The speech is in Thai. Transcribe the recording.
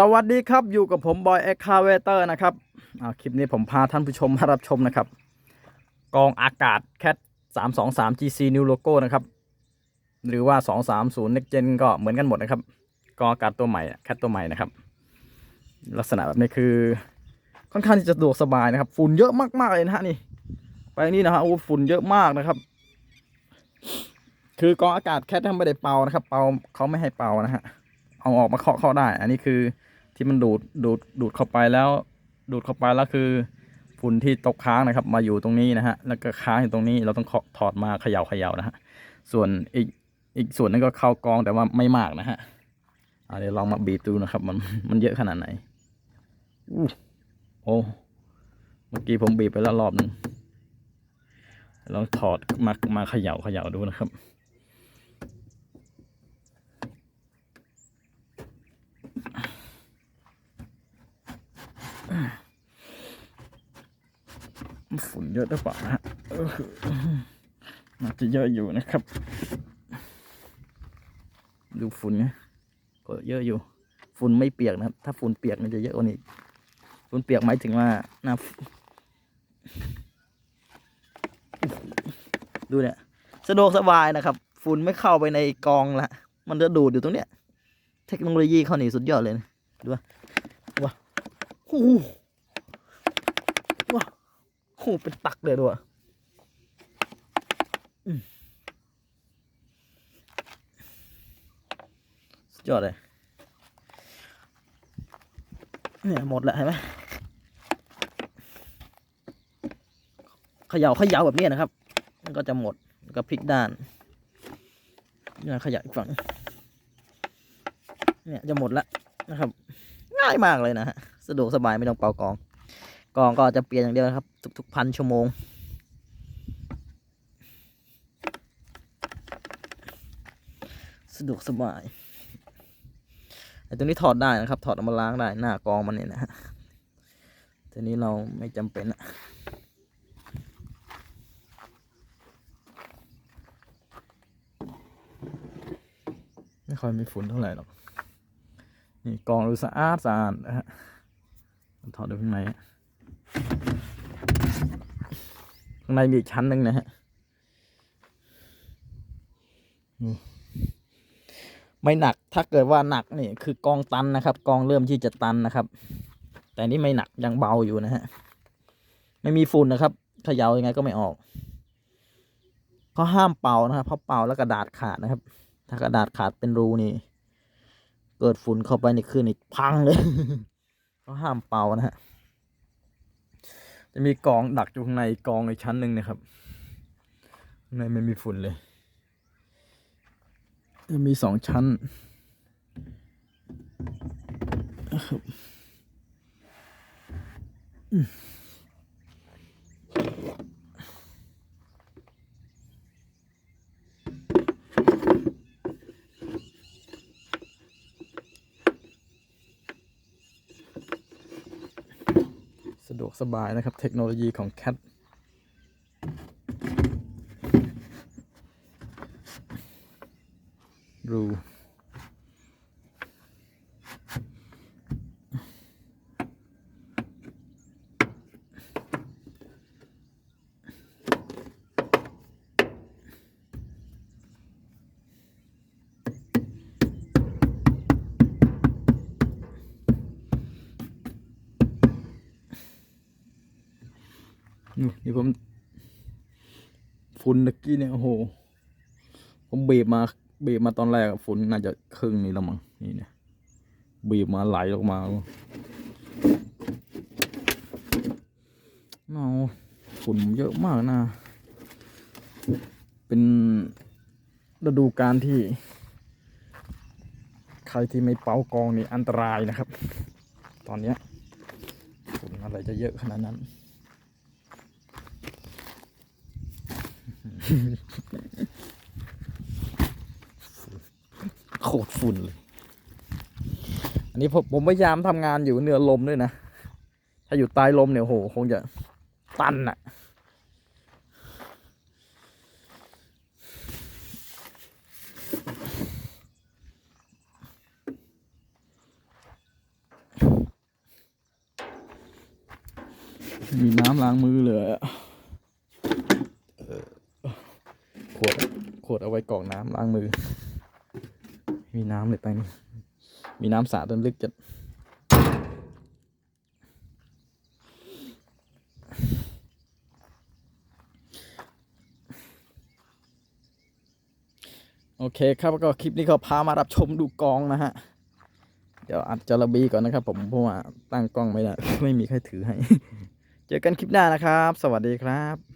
สวัสดีครับอยู่กับผมบอยเอ็กคาเวเตอร์นะครับอ่าคลิปนี้ผมพาท่านผู้ชมมารับชมนะครับ กองอากาศ Cat 323 GC New Logo นะครับ หรือว่า 230 Next Gen ก็เหมือนกันหมดนะครับ กองอากาศตัวใหม่แคทตัวใหม่นะครับ ลักษณะแบบนี้คือ ค่อนข้างที่จะสะดวกสบายนะครับ ฝุ่นเยอะมากๆเลยนะฮะนี่ ไปนี่นะฮะโอ้ฝุ่นเยอะมากนะครับ คือกองอากาศแคททำไม่ได้เป่านะครับ เป่าเขาไม่ให้เป่านะฮะเอาออกมาเคาะเข้าได้ อันนี้คือ ที่มันดูดดูดดูดเข้าไปแล้ว ดูดเข้าไปแล้วคือฝุ่นที่ตกค้างนะครับ มาอยู่ตรงนี้นะฮะแล้วก็ค้างอยู่ตรงนี้เราต้องเคาะถอดมาเขย่าเขย่านะฮะส่วนอีกอีกส่วนนึงก็เข้ากองแต่ว่าไม่มากนะฮะเดี๋ยวลองมาบีบดูนะครับ มันมันเยอะขนาดไหนอู้โอ้เมื่อกี้ผมบีบไปแล้วรอบหนึ่งลองถอดมามาเขย่าเขย่าดูนะครับ ฝุ่นเยอะหรือเปล่านะฮะเออน่าจะเยอะอยู่นะครับ ดูฝุ่นนะก็เยอะอยู่ฝุ่นไม่เปียกนะครับ ถ้าฝุ่นเปียกมันจะเยอะกว่านี้ฝุ่นเปียกหมายถึงว่าหน้าดูเนี่ยสะดวกสบายนะครับ ฝุ่นไม่เข้าไปในกองละมันจะดูดอยู่ตรงเนี้ย เทคโนโลยีเขานี่สุดยอดเลยนะดูว่าว้าว หเป็นตักเลยด้วยอืมสุดยอดเลย เนี่ยหมดแล้วเห็นไหมเขย่าเขย่าแบบนี้นะครับ มันก็จะหมดก็พลิกด้านเนี่ยขยับอีกฝั่ง เนี่ยจะหมดแล้วนะครับ ง่ายมากเลยนะฮะ สะดวกสบายไม่ต้องเป่ากอง กองก็จะเปลี่ยนอย่างเดียวครับทุกๆพันชั่วโมง สะดวกสบายไอ้ตัวนี้ถอดได้นะครับ ถอดออกมาล้างได้หน้ากองมันเนี่ยนะฮะทีนี้เราไม่จำเป็นอะไม่ค่อยมีฝุ่นเท่าไหร่หรอก นี่กองดูสะอาดสะอาดนะฮะถอดดูข้างในอะ ข้างในมีอีกชั้นหนึ่งนะฮะไม่หนักถ้าเกิดว่าหนักนี่คือกองตันนะครับ กองเริ่มที่จะตันนะครับ แต่นี่ไม่หนักยังเบาอยู่นะฮะไม่มีฝุ่นนะครับเขย่ายังไงก็ไม่ออกเขาห้ามเป่านะครับเพราะเป่าแล้วกระดาษขาดนะครับ ถ้ากระดาษขาดเป็นรูนี่ เกิดฝุ่นเข้าไปในคืนนี่พังเลยเขาห้ามเป่านะฮะ จะมีกองดักอยู่ข้างในกองอีกชั้นหนึ่งนะครับข้างในไม่มีฝุ่นเลย จะมีสองชั้นนะครับะดวกสบายนะครับ เทคโนโลยีของ Cat รู นี่นี่ผมฝุ่นตะกี้เนี่ยโอ้โห ผมเบีบมาเบีบมาตอนแรกฝุ่นน่าจะครึ่งนี่แล้วมั้งนี่เนี่ยบีบมาไหลออกมาเอาฝุ่นเยอะมากนะ เป็นฤดูการที่ ใครที่ไม่เป่ากองนี่อันตรายนะครับ ตอนเนี้ยฝุ่นอะไรจะเยอะขนาดนั้น โคตรฝุ่นเลย อันนี้ผมผมพยายามทำงานอยู่เนือลมด้วยนะ ถ้าอยู่ใต้ลมเนี่ยโหคงจะตันอะมีน้ำล้างมือเลยอะเออขวด ขวดเอาไว้กรอกน้ำล้างมือ มีน้ำเลยตังนี้มีน้ำสาดจนลึกจะโอเคครับก็คลิปนี้ก็พามารับชมดูกองนะฮะ เดี๋ยวอัดจระบีก่อนนะครับผมเพราะว่าตั้งกล้องไม่ได้ไม่มีใครถือให้ เจอกันคลิปหน้านะครับ สวัสดีครับ